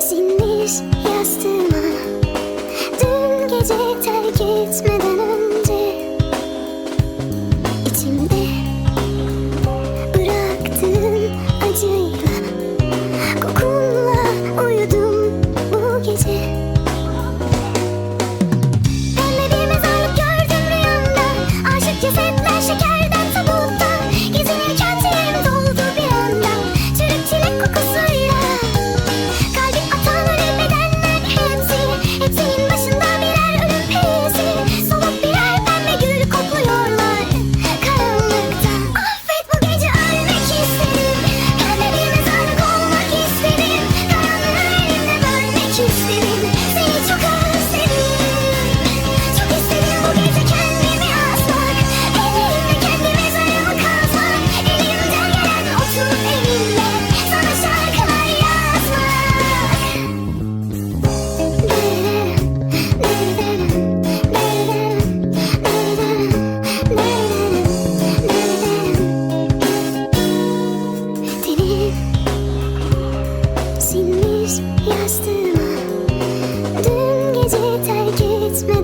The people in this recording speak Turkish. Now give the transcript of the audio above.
Sinmiş yastığıma Dün gece terk etmeden It's been